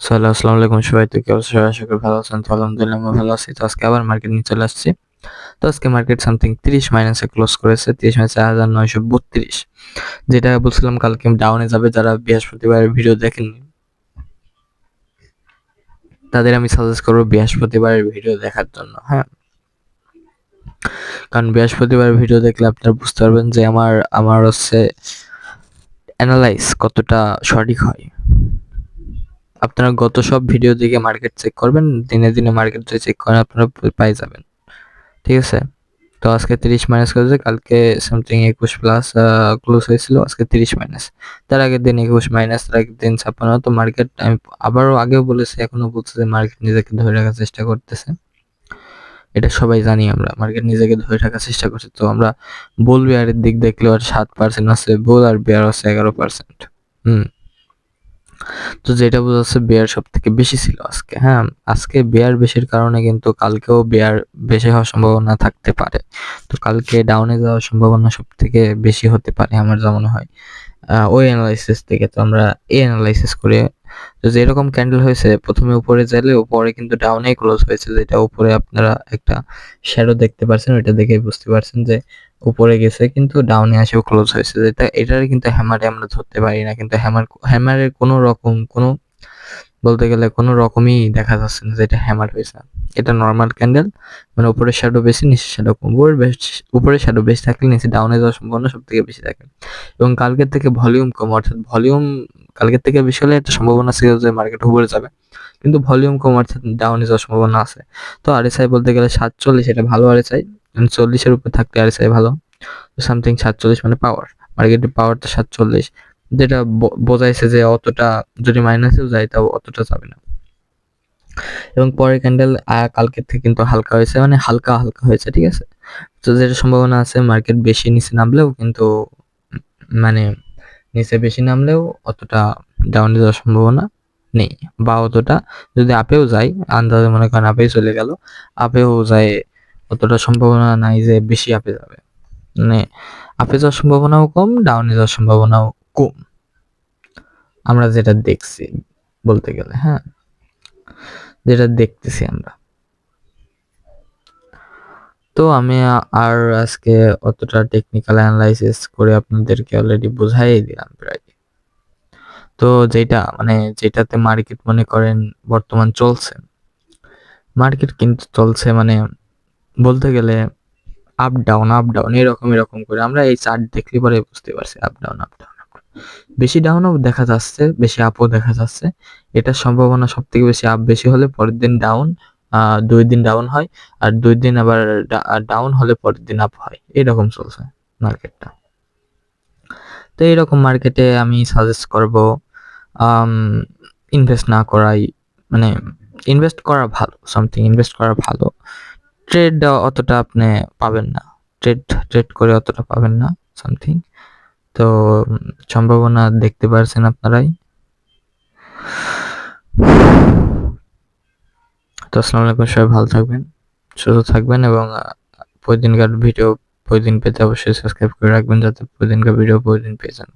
So আসসালামু আলাইকুম সবাই, তো কি অবস্থা? সবাই, আশা করি ভালো আছেন। তো আলহামদুলিল্লাহ, আমি ভালো আছি। তো আজকে আবার মার্কেট নিয়ে চলে আসছি। তো আজকে মার্কেট সামথিং তিরিশ মাইনাসে ক্লোজ করেছে, তিরিশ মাইনাসে চার হাজার নয়শো বত্রিশ। যেটা বলছিলাম কালকে ডাউনে যাবে, যারা বৃহস্পতিবারের ভিডিও দেখেননি, তাদের আমি সাজেস্ট করব বৃহস্পতিবারের ভিডিও দেখার জন্য হ্যাঁ। কারণ বৃহস্পতিবার ভিডিও দেখলে আপনারা বুঝতে পারবেন যে আমার আমার হচ্ছে অ্যানালাইজ কতটা সঠিক হয়। আপনারা গত সব ভিডিও দিকে মার্কেট চেক করবেন, দিনে দিনে মার্কেট যদি চেক করেন, আপনারা পাই যাবেন। ঠিক আছে? তো আজকে তিরিশ মাইনাস করেছে কালকে সামথিং একুশ প্লাস ক্লোজ হয়েছিল, আজকে তিরিশ মাইনাস তার আগের দিন একুশ মাইনাস তার আগের দিন ছাপ্পান্ন, তো মার্কেট আমি আবারও আগেও বলেছি, এখনও বলছে যে মার্কেট নিজেকে ধরে রাখার চেষ্টা করতেছে। এটা সবাই জানি আমরা মার্কেট নিজেকে ধরে রাখার চেষ্টা করছে। তো আমরা বুল বিয়ারের দিক দেখলেও আর সাত পার্সেন্ট আছে বুল আর বিয়ার আছে এগারো পার্সেন্ট হুম। তো যেটা বোঝাচ্ছে বেয়ার সব থেকে বেশি ছিল আজকে হ্যাঁ? আজকে বেয়ার বেশির কারণে কিন্তু কালকেও বেয়ার বেশি হওয়ার সম্ভাবনা থাকতে পারে। তো কালকে ডাউনে যাওয়ার সম্ভাবনা সব থেকে বেশি হতে পারে আমার যেমন হয়। ওই অ্যানালাইসিস থেকে তো আমরা এই অ্যানালাইসিস করে তো যেরকম ক্যান্ডেল হয়েছে, প্রথমে উপরে যাইলে উপরে কিন্তু ডাউনে ক্লোজ হয়েছে, যেটা উপরে আপনারা একটা শ্যাডো দেখতে পাচ্ছেন ওইটা দেখে বুঝতে পারছেন যে উপরে গেছে কিন্তু ডাউনে আসেও ক্লোজ হয়েছে। যেটা এটার কিন্তু হ্যামারে আমরা ধরতে পারি না, কিন্তু হ্যামার হ্যামারের কোনো রকম কোনো বলতে গেলে কোনো রকমই দেখা যাচ্ছে না যে এটা হ্যামার হয়েছে এটা নর্মাল ক্যান্ডেল মানে উপরে শ্যাডো বেশি নিচে শ্যাডো কম। উপরে শ্যাডো বেশি থাকলে নিচে ডাউনে যাওয়ার সম্ভাবনা সব থেকে বেশি থাকে। এবং কালকের থেকে ভলিউম কম, অর্থাৎ ভলিউম কালকের থেকে বেশি হলে একটা সম্ভাবনা ছিল যে মার্কেট উপরে যাবে। কিন্তু ভলিউম কম, অর্থাৎ ডাউনে যাওয়ার সম্ভাবনা আছে। তো আরএসআই বলতে গেলে সাতচল্লিশ, এটা ভালো আরএসআই চল্লিশের উপরে থাকলে আরএসআই ভালো। সামথিং সাতচল্লিশ মানে পাওয়ার মার্কেটের পাওয়ারটা সাতচল্লিশ। যেটা বোঝাইছে যে অতটা যদি মাইনাসেও যায়, তাও অতটা যাবে না। এবং পরের ক্যান্ডেল কালকের থেকে কিন্তু হালকা হয়েছে মানে হালকা হালকা হয়েছে, ঠিক আছে? তো যেটা সম্ভাবনা আছে মার্কেট বেশি নিচে নামলেও কিন্তু মানে নিচে বেশি নামলেও অতটা ডাউনে যাওয়ার সম্ভাবনা নেই। বা অতটা যদি আপেও যায়, আন্দাজে মনে করেন আপেই চলে গেল আপেও যায়, অতটা সম্ভাবনা নাই যে বেশি আপে যাবে। মানে আপে যাওয়ার সম্ভাবনাও কম ডাউনে যাওয়ার সম্ভাবনাও কম। আমরা যেটা দেখছি বলতে গেলে হ্যাঁ? যেটা দেখতেছি আমরা। তো আমি আর আজকে অতটা টেকনিক্যাল অ্যানালাইসিস করে আপনাদেরকে অলরেডি বোঝাই দিলাম প্রায়। তো যেটা মানে যেটাতে মার্কেট মনে করেন বর্তমান চলছে। মার্কেট কিন্তু চলছে মানে বলতে গেলে আপ ডাউন আপ ডাউন এরকম এরকম করে। আমরা এই চার্ট দেখলে পরে বুঝতে পারছি আপ ডাউন আপ ডাউন বেশি ডাউনও দেখা যাচ্ছে, বেশি আপও দেখা যাচ্ছে। এটার সম্ভাবনা সব থেকে বেশি আপ বেশি হলে পরের দিন ডাউন দুই দিন ডাউন হয়, আর দুই দিন আবার ডাউন হলে পরের দিন আপ হয়। এরকম চলছে মার্কেটটা তো এরকম মার্কেটে আমি সাজেস্ট করব ইনভেস্ট না করাই মানে ইনভেস্ট করা ভালো সামথিং ইনভেস্ট করা ভালো। ট্রেড অতটা আপনি পাবেন না। ট্রেড ট্রেড করে অতটা পাবেন না সামথিং তো, সম্ভাবনা দেখতে পারছেন আপনারাই। তো, আসসালামু আলাইকুম, সবাই ভালো থাকবেন, সুস্থ থাকবেন এবং প্রতিদিনকার ভিডিও প্রতিদিন পেতে অবশ্যই সাবস্ক্রাইব করে রাখবেন যাতে প্রতিদিনকার ভিডিও প্রতিদিন পেয়ে যান।